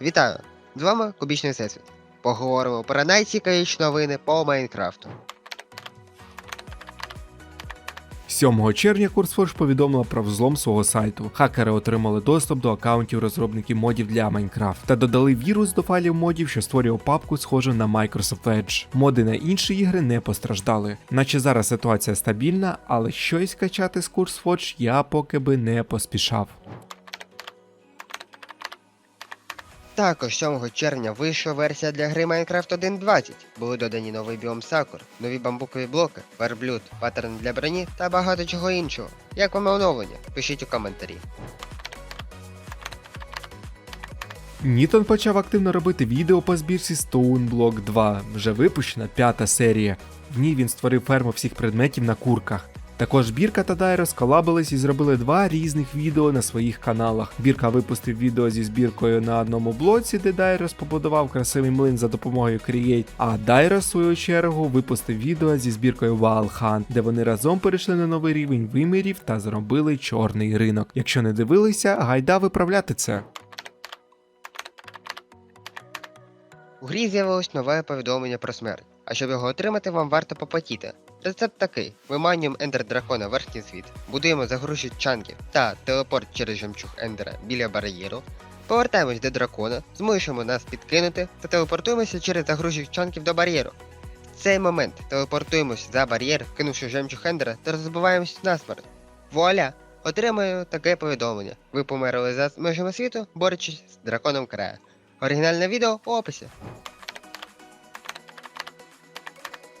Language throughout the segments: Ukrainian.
Вітаю! З вами Кубічний Всесвіт. Поговоримо про найцікавіші новини по Майнкрафту. 7 червня CourseForge повідомила про взлом свого сайту. Хакери отримали доступ до аккаунтів розробників модів для Minecraft та додали вірус до файлів модів, що створював папку, схожу на Microsoft Edge. Моди на інші ігри не постраждали. Наче зараз ситуація стабільна, але щось качати з CourseForge я поки би не поспішав. Також 7 червня вийшла версія для гри Minecraft 1.20. Були додані новий біом Сакур, нові бамбукові блоки, верблюд, паттерн для броні та багато чого іншого. Як вам оновлення? Пишіть у коментарі. Нітон почав активно робити відео по збірці Stone Block 2, вже випущена п'ята серія. В ній він створив ферму всіх предметів на курках. Також Бірка та Дайро сколабились і зробили два різних відео на своїх каналах. Бірка випустив відео зі збіркою на одному блоці, де Дайрос побудував красивий млин за допомогою Create, а Дайро, в свою чергу, випустив відео зі збіркою Hunt, де вони разом перейшли на новий рівень вимірів та зробили чорний ринок. Якщо не дивилися, гайда виправляти це. У грі з'явилось нове повідомлення про смерть. А щоб його отримати, вам варто попотіти. Рецепт такий: виманюємо ендер дракона в верхній світ, будуємо загрузчик чанків та телепорт через жемчуг ендера біля бар'єру. Повертаємось до дракона, змушуємо нас підкинути та телепортуємося через загрузчик чанків до бар'єру. В цей момент телепортуємось за бар'єр, кинувши жемчуг ендера та розбиваємось насмерть. Вуаля! Отримаю таке повідомлення. Ви померли за межами світу, борючись з драконом края. Оригінальне відео у описі.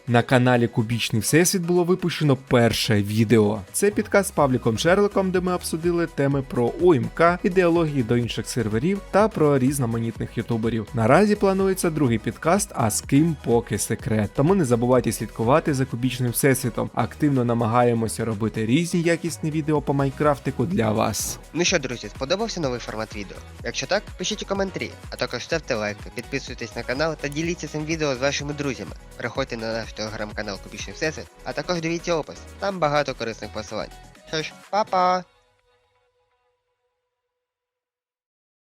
На каналі Кубічний Всесвіт було випущено перше відео. Це підкаст з Павліком Шерлоком, де ми обсудили теми про ОМК, ідеології до інших серверів та про різноманітних ютуберів. Наразі планується другий підкаст, а з ким поки секрет. Тому не забувайте слідкувати за кубічним всесвітом. Активно намагаємося робити різні якісні відео по майнкрафтику для вас. Ну що, друзі, сподобався новий формат відео? Якщо так, пишіть у коментарі, а також ставте лайки, підписуйтесь на канал та діліться цим відео з вашими друзями. Переходьте на наш телеграм-канал Кубічний Всесвіт, а також дивіться опис, там багато корисних посилань. Що ж, па-па!